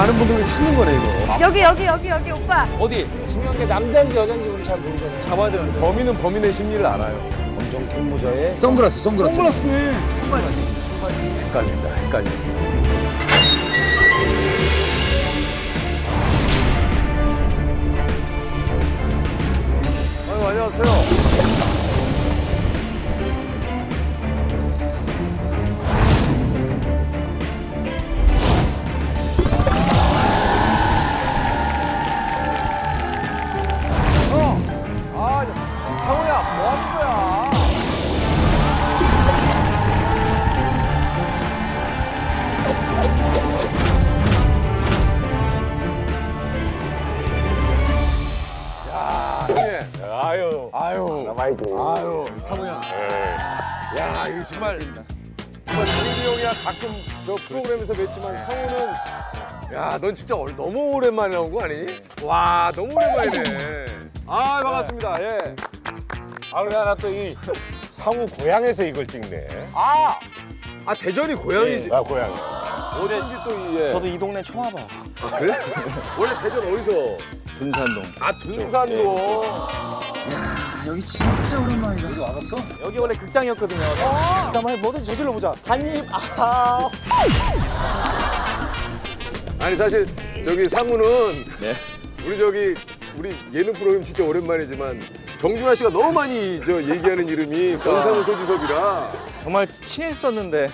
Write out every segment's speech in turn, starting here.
많은 분들이 찾는 거네 이거. 여기 여기 여기 여기 오빠. 어디? 중요한 게 남자인지 여자인지 우리 잘 모르잖아요. 잡아야 되는데. 범인은 범인의 심리를 알아요. 검정 캔모자에 선글라스, 선글라스. 선글라스네. 헷갈린다, 헷갈려. 아유, 안녕하세요. 야. 야, 이거 정말. 정말 장기 형이야 가끔 저 프로그램에서 뵀지만 상우는 야, 넌 진짜 얼- 너무 오랜만에 나온 거 아니? 와, 너무 오랜만이네. 아, 반갑습니다. 예. 아, 그래, 나또이 상우 고향에서 이걸 찍네. 아, 아 대전이 고향이지. 아, 고향. 어쩐지 또 이. 예. 저도 이 동네 처음 와 봐. 아, 그래? 원래 대전 어디서? 둔산동. 아, 둔산로. 여기 진짜 오랜만이다. 여기 와봤어? 여기 원래 극장이었거든요. 한번 뭐든 저질러 보자. 한입. 아. 아니 사실 저기 상우는 네. 우리 저기 우리 예능 프로그램 진짜 오랜만이지만 정준하 씨가 너무 많이 저 얘기하는 이름이 권상우 소지섭이라 정말 친했었는데.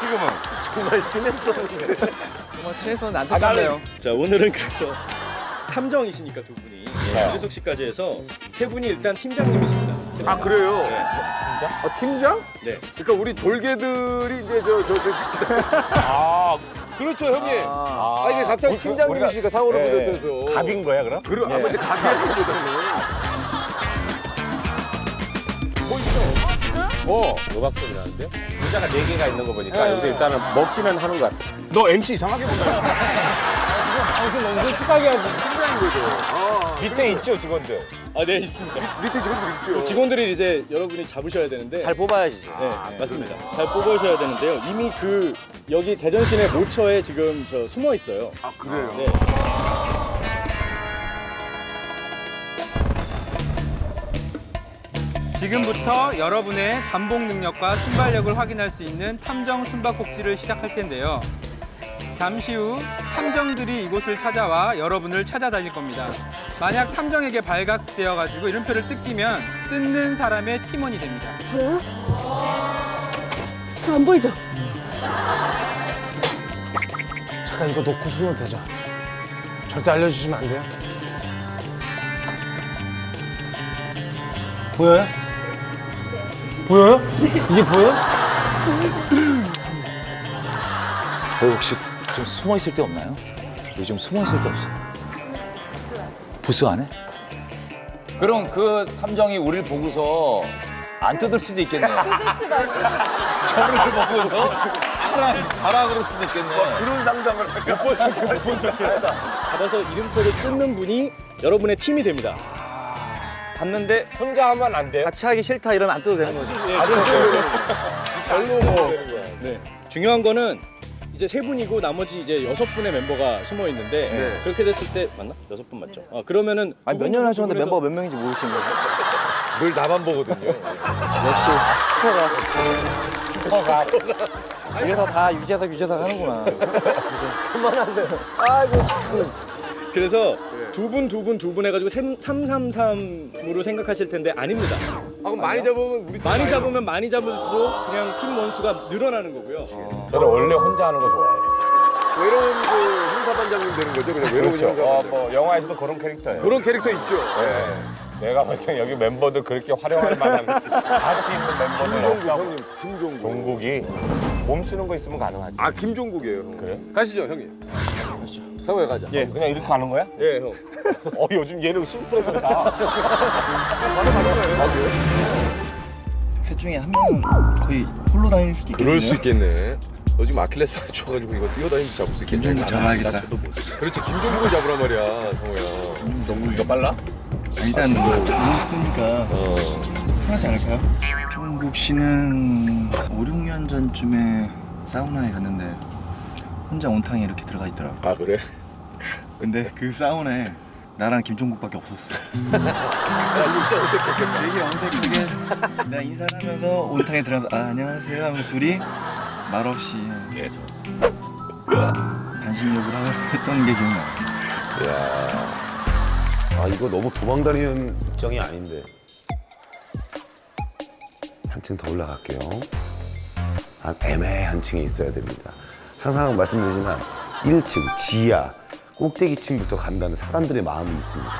지금은. 정말 친했었는데. 정말 친했었는데 안타깝네요. 자 오늘은 그래서 탐정이시니까 두 분이 네. 유재석 씨까지 해서 세 분이 일단 팀장님이십니다. 아 그래요? 네. 아, 팀장? 네. 그러니까 우리 졸개들이 이제 저저 저, 저, 아, 그렇죠 형님. 아. 아, 이게 갑자기 우리- 팀장님이시니까 상우를 예, 보내줘서 갑인 거야, 그럼? 그럼 아마 이제 갑이라기보다는 보이시죠? 어. 음악 소리 나는데요? 의자가 네개가 있는 거 보니까 여기서 일단은 먹기는 하는 것 같아. 너 MC 이상하게 본다. 방송 너무 솔직하게 하고 팀장인 거죠. 아, 밑에 있죠, 직원들? 아 네 있습니다. 밑에 직원들 있죠. 직원들을 이제 여러분이 잡으셔야 되는데 잘 뽑아야지. 네 맞습니다. 잘 뽑으셔야 되는데요. 이미 그 여기 대전 시내 모처에 지금 저 숨어 있어요. 아 그래요? 네. 지금부터 여러분의 잠복 능력과 순발력을 확인할 수 있는 탐정 숨바꼭질을 시작할 텐데요. 잠시 후 탐정들이 이곳을 찾아와 여러분을 찾아다닐 겁니다. 만약 탐정에게 발각되어 가지고 이름표를 뜯기면 뜯는 사람의 팀원이 됩니다. 저안 보이죠? 잠깐 이거 놓고 소리면 되죠. 절대 알려주시면 안 돼요. 보여요? 보여요? 이게 보여? 너 혹시 좀 숨어 있을 데 없나요? 요즘 숨어 있을 데 없어. 부스 안에? 그럼 그 탐정이 우리를 보고서 안 뜯을 수도 있겠네. 뜯지 말지. 저를 보고서 가라, 가라 그럴 수도 있겠네. 그런 상상을 몇번 적게 몇번. 잡아서 이름표를 뜯는 분이 여러분의 팀이 됩니다. 봤는데 혼자 하면 안 돼요? 같이 하기 싫다 이러면 안 뜯어도 되는 거지. 별로 뭐. 네. 중요한 거는 이제 세 분이고 나머지 이제 여섯 분의 멤버가 숨어 있는데 네. 그렇게 됐을 때 맞나? 여섯 분 맞죠? 아 그러면은 아니 두몇 분, 년두 하셨는데 멤버 몇 명인지 모르시는 거예요? 늘 나만 보거든요. 역시 슈퍼가. 슈퍼가. 이래서 다 유재석 유재석 하는구나. 그만하세요. 아이고 참. 그래서 두 분 두 분 두 분 해가지고 333으로 생각하실 텐데 아닙니다. 아, 그럼 많이 잡으면 우리 팀 많이? 잡으면 많이 잡을수록 그냥 팀 원수가 늘어나는 거고요. 저는 원래 혼자 하는 거 좋아해요. 외로운 그 형사반장님 되는 거죠? 그냥 외로운 그렇죠. 어, 형사반장. 뭐 영화에서도 그런 캐릭터예요. 그런 캐릭터 있죠. 네. 내가 볼 때 여기 멤버들 그렇게 활용할 만한 같이 있는 멤버들 김종국 없다고. 형님, 김종국. 종국이 몸 쓰는 거 있으면 가능하지. 아 김종국이에요. 형. 그래요? 가시죠 형님. 상호야 가자. 예, 그냥 이렇게 가는 거야? 예 형. 어, 요즘 얘는 심플해졌다. 셋 중에 한 명은 거의 홀로 다닐 수도 있겠네요. 그럴 수 있겠네. 너 지금 아킬레스 안 쳐가지고 이거 뛰어다니면서 잡을 수 있겠네. 김종국 잡아야겠다. 나 저도 못 쓰- 그렇지 김종국을 잡으란 말이야 상호야. 너무 이거 빨라? 일단 뭐 있으니까 어. 편하지 않을까요? 종국 씨는 5, 6년 전쯤에 사우나에 갔는데 혼자 온탕에 이렇게 들어가 있더라고. 아 그래? 근데 그 사우나에 나랑 김종국밖에 없었어. 아 진짜 어색했겠다. 되게 어색하게 내가 인사를 하면서 온탕에 들어가서 아 안녕하세요 하면서 둘이 말없이 계속. 반신욕을 하- 했던 게 기억나. 아 이거 너무 도망다니는 입장이 아닌데. 한층 더 올라갈게요. 한 애매한 층에 있어야 됩니다. 항상 말씀드리지만 1층 지하 꼭대기층부터 간다는 사람들의 마음이 있습니다.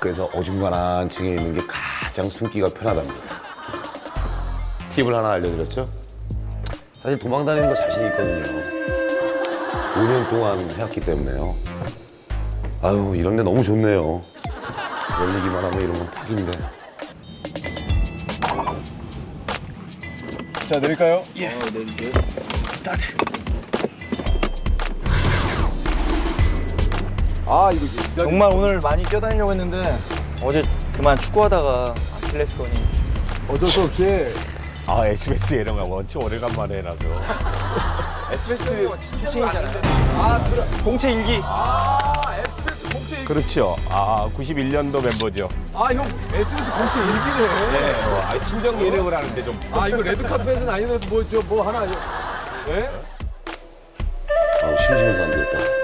그래서 어중간한 층에 있는 게 가장 숨기가 편하답니다. 팁을 하나 알려드렸죠? 사실 도망다니는 거 자신 있거든요. 5년 동안 해왔기 때문에요. 아유 이런 데 너무 좋네요. 열리기만 하면 이런 건 딱인데. 자 내릴까요? 예. 스타트. 아 이거지. 정말 오늘 많이 뛰어다니려고 했는데 어제 그만 축구하다가 아킬레스건이 어쩔 수 없이 아 SBS 이런 거 원체 오래간만에 해놔서. SBS 출신이잖아요. 아 그래. 공채 일기. 그렇죠. 아 91년도 멤버죠. 아 형 SBS 공채 일기네. 네. 어, 아, 친정 예능을 하는데 좀. 아 이거 레드 카펫은 아니면서 뭐저뭐 하나 예? 아 심심해서 안 되겠다.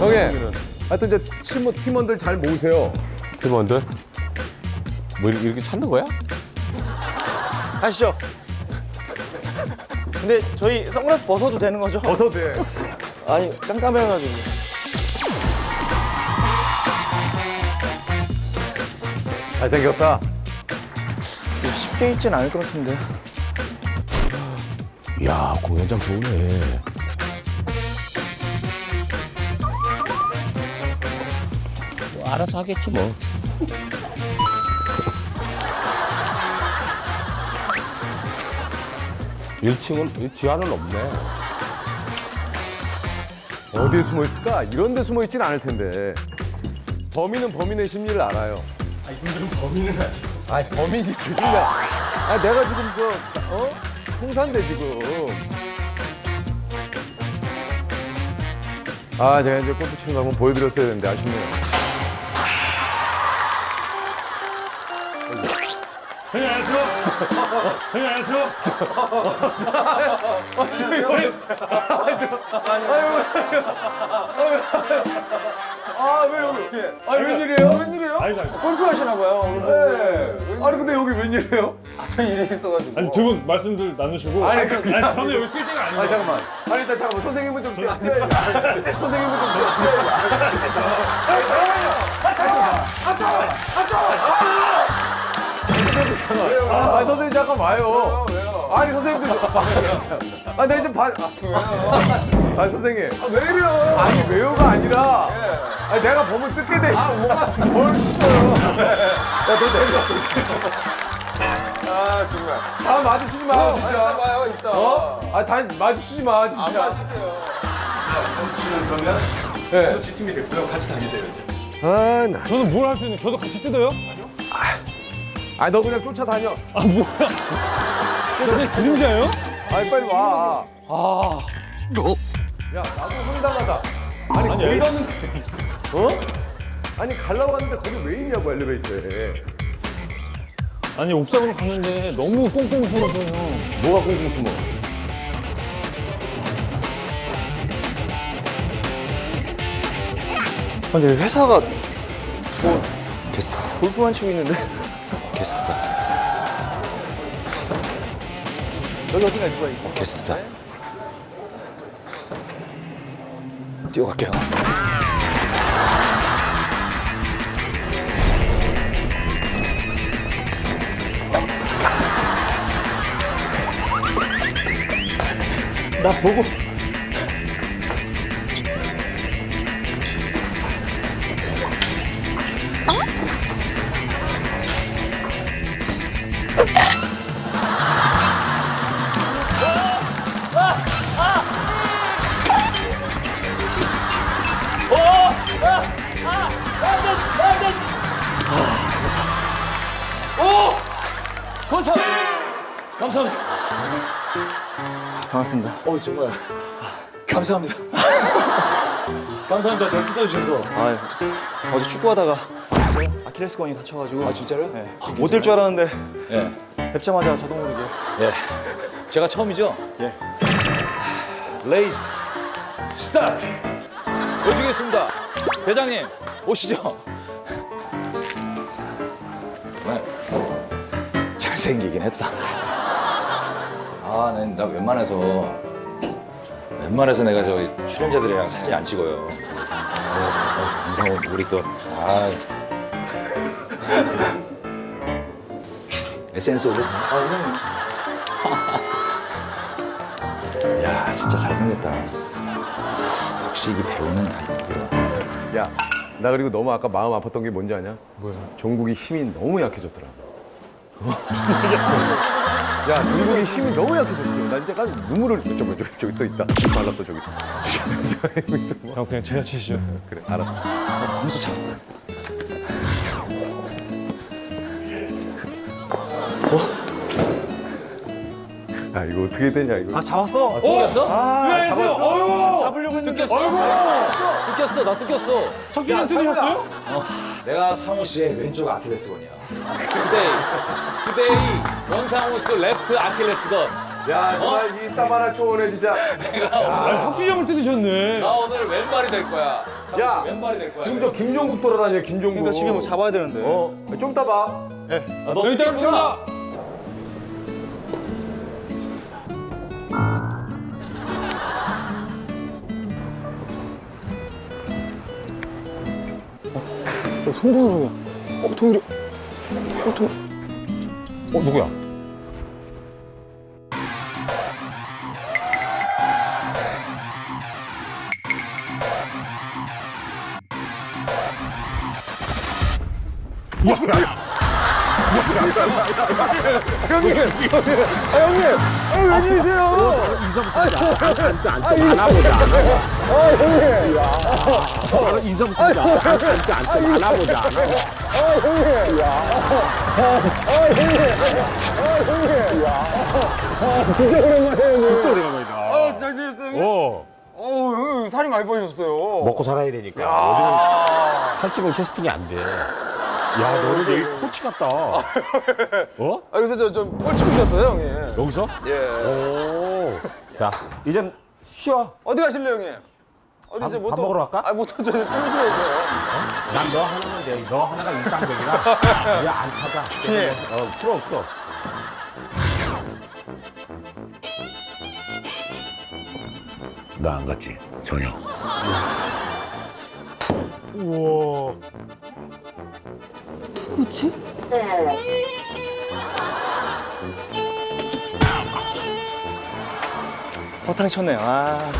형님, 하여튼 이제 팀원, 팀원들 잘 모으세요. 팀원들 뭐 이렇게, 이렇게 찾는 거야? 하시죠. 근데 저희 선글라스 벗어도 되는 거죠? 벗어도 돼. 아니 깜깜해가지고. 잘생겼다. 쉽게 있진 않을 것 같은데. 야 공연장 좋네. 뭐 알아서 하겠지 뭐. 일층은 지하는 없네. 어디에 숨어 있을까? 이런 데 숨어 있진 않을 텐데. 범인은 범인의 심리를 알아요. 아, 이분들은 범인은 아직. 아, 범인이 죽이냐. 아, 내가 지금 저, 어? 홍산대 지금. 아, 제가 이제 골프 치는 거 한번 보여드렸어야 되는데 아쉽네요. 아, 왜 여기? 아, 웬일이에요? 웬일이에요? 골프 하시나 봐요. 오늘. 네. 아니, 근데 여기 웬일이에요? 저 일이 있어가지고. 아니 두 분 말씀들 나누시고 아니, 아니, 그- 아니 저는 여기 뛸 때가 아 아니고 잠깐만. 아니 일단 잠깐만 선생님은 좀 뛰어야지. 선생님은 좀 뛰어야지. 아니 잠깐만요. 아 잠깐만. 아 잠깐만. 아 잠깐만. 아, 아 선생님 잠깐 와요. 왜요? 아니 선생님도 좀. 아나 이제 봐. 아, 아 선생님. 왜 이래요? 아니 왜요가 아니라. 아니 내가 범을 뜯게 돼. 아 뭐가 뭘 뜯어요? 야너 내가. 아 정말. 다 마주치지 마 진짜. 이따 봐요 이따. 어? 아 다 마주치지 마 진짜. 안 마주칠게요. 마주치는 그러면? 네. 팀이 됐고요. 같이 다니세요 이제. 아, 나. 저는 뭘 할 수 있는 저도 같이 뜯어요? 아, 너 그냥 쫓아다녀. 아 뭐야 저게 그림자예요? 아니, 빨리 와. 아. 야, 나도 황당하다. 아니, 아니, 거기 여기- 갔는데. 어? 아니, 가려고 갔는데 거기 왜 있냐고, 엘리베이터에. 아니 옥상으로 갔는데 너무 꽁꽁 숨어서요 뭐가 꽁꽁 숨어? 근데 회사가 게스트, 골프만 치고 있는데 게스트다. 여기 어딘가 누가 있고. 게스트다. 뛰어갈게요. 나 보고. 감사합니다. 반갑습니다. 어 정말 감사합니다. 감사합니다. 잘 뜯어주셔서. 아 어제 축구하다가 아킬레스건이 다쳐가지고 아 진짜로요? 네. 못뛸 줄 알았는데 예. 뵙자마자 저도 모르게 예. 제가 처음이죠? 예. 레이스 스타트. 여쭈겠습니다. 대장님 오시죠. 정말 잘생기긴 했다. 아, 난, 나 웬만해서 웬만해서 내가 저 출연자들이랑 사진 안 찍어요. 그래서 어, 영상 우리 또 아. SNS 올려. 야, 진짜 잘생겼다. 역시 이 배우는 다 이쁘더라. 야, 나 그리고 너무 아까 마음 아팠던 게 뭔지 아냐? 뭐야? 종국이 힘이 너무 약해졌더라. 야, 종국이 힘이 너무 약해졌어. 나 진짜 깜 눈물을 저기 저기 저기 또 있다. 발라 또 저기 있어. 형 그냥 제가 치시죠. 그래, 알았어. 광수 참. 야, 이거 어떻게 되냐 이거. 아 잡았어. 뜯겼어? 아 잡았어. 잡으려고 했는데. 뜯겼어. 뜯겼어. 나 뜯겼어. 석기는 뜯으셨어요? 내가 상호 씨의 왼쪽 아킬레스건이야. 투데이. 투데이. 원상호스 레프트 아킬레스건. 야, 정말 이 사바나 초원에 진짜. 아니 석기정을 뜯으셨네. 나 오늘 왼발이 될 거야. 야, 씨 왼발이 될 거야. 지금 저 김종국 돌아다녀, 김종국. 그러니까 지금 잡아야 되는데. 어, 좀 이따 봐. 아, 너 여기 뜯겼구나. 저 송동석이야. 어 동일이. 어 동. 어 누구야? 먹고 살아야 되니까. 요즘은 살찌면 캐스팅이 안 돼. 야, 너는 내일 코치 같다. 어? 아 요새 저좀 뻘치고 있었어요 형님. 여기서? 예. 오. 자, 이젠 쉬어. 어디 가실래요 형님? 어디 밥- 이제 못밥 또- 먹으러 갈까? 아 못하 저 끊으시면 돼요. 난너 하나면 돼. 너 하나가 일상적이라. 야안 찾아. 예. 어, 필요 없어. 나 안 갔지 전혀 누구지? 허탕 쳤네요. 아.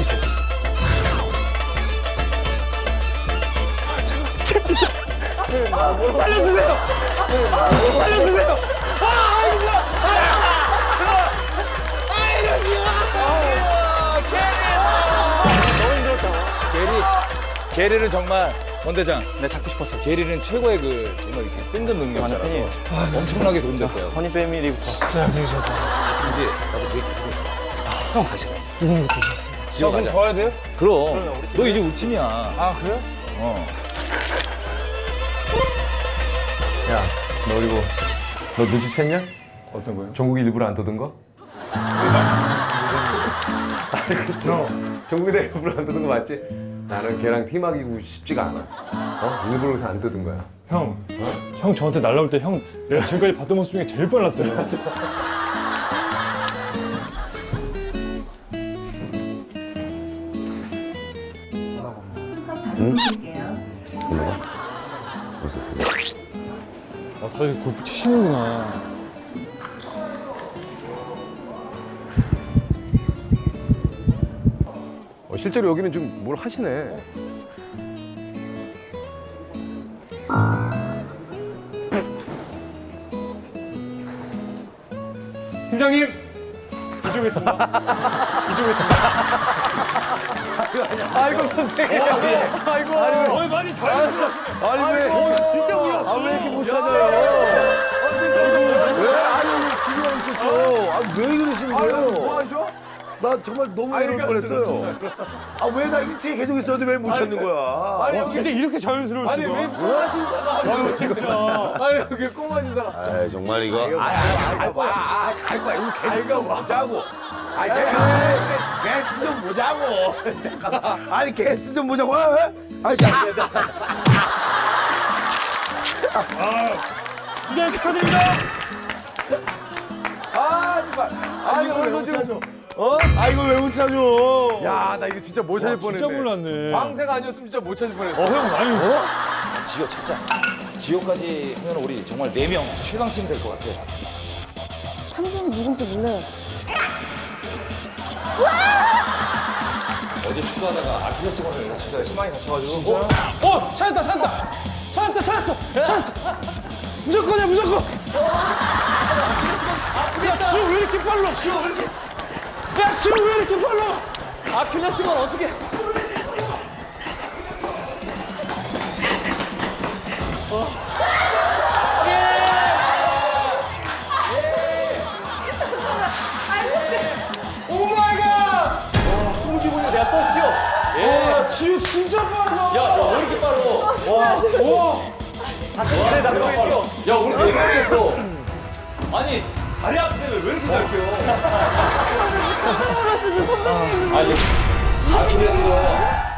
있어 있어. 게리 게리는 정말 원 대장 네 잡고 싶었어. 게리는 최고의 그 정말 이렇게 뜬금 완전 능력자라서 팬이에요. 엄청나게 도움 될 거예요. 허니 패밀리부터. 이제 나도 되게 계속 있어. 형 가시. 누구부터 셨어? 지금 가자. 봐야 돼요? 그럼 너 이제 우리 팀이야. 아 그래요? 어. 너 그리고 너 눈치챘냐? 어떤 거요? 종국이 일부러 안 떠든 거? 아니 그쵸 종국이 내가 일부러 안 떠든 거 맞지? 나는 걔랑 팀하기고 싶지가 않아 어? 일부러 그래서 안 떠든 거야 형. 형 저한테 날라올 때 형 내가 지금까지 봤던 모습 중에 제일 빨랐어요. 아, 다들 골프 치시는구나. 어, 실제로 여기는 좀 뭘 하시네 팀장님 이쪽에 있습니다. 이쪽에 있습니다. 아이고 선생님. 아이고. 어, 많이 자연스러워. 아니 왜? 진짜 몰랐어. 아 왜 이렇게 못 찾아요? 왜? 아니 기회가 있었죠. 아 왜 이러시는 거예요? 뭐 하셔? 나 정말 너무 외로울 뻔했어요. 아 왜나 1층에 계속 있었는데 왜 못 찾는 거야? 아니 와, 여기 진짜 이렇게 자연스러울 아니 수가. 왜 꼬마 신사가 아니고 진짜. 아니 여기 꼬마 신사가. 아 정말 이거. 아갈 거야. 아, 갈 거야. 이거 좀 보자고. 아니 게스트 좀 보자고. 잠깐만. 아니 게스트 좀 보자고. 어? 아니 자. 이제 축하드립니다. 아 정말. 아 이거 어디서 지금. 어? 아 이걸 왜 못 찾아? 야 나 이거 진짜 못 찾을 뻔했네. 진짜 몰랐네. 방세가 아니었으면 진짜 못 찾을 뻔했어. 어, 형, 아니, 어? 지효 찾자. 지효까지 하면 우리 정말 네 명 최강팀 될 것 같아. 탐정이 누군지 몰라요. 어제 축구하다가 아킬레스건을 다치다가 심하게 다쳐가지고. 어? 어, 찾았다, 찾았다. 찾았다, 찾았어. 찾았어. 무조건이야, 무조건. 야, 지호 왜 이렇게 빨라? 지호 왜 이렇게. 야, 지호 왜 이렇게 빨라? 아킬레스건 어떻게? 야, 나 뛰어. 야, 우리 네명 했어. 아니, 다리 아픈데 왜 이렇게 잘 뛰어? 선생님으로서 선배님. 아니, 아킬레스건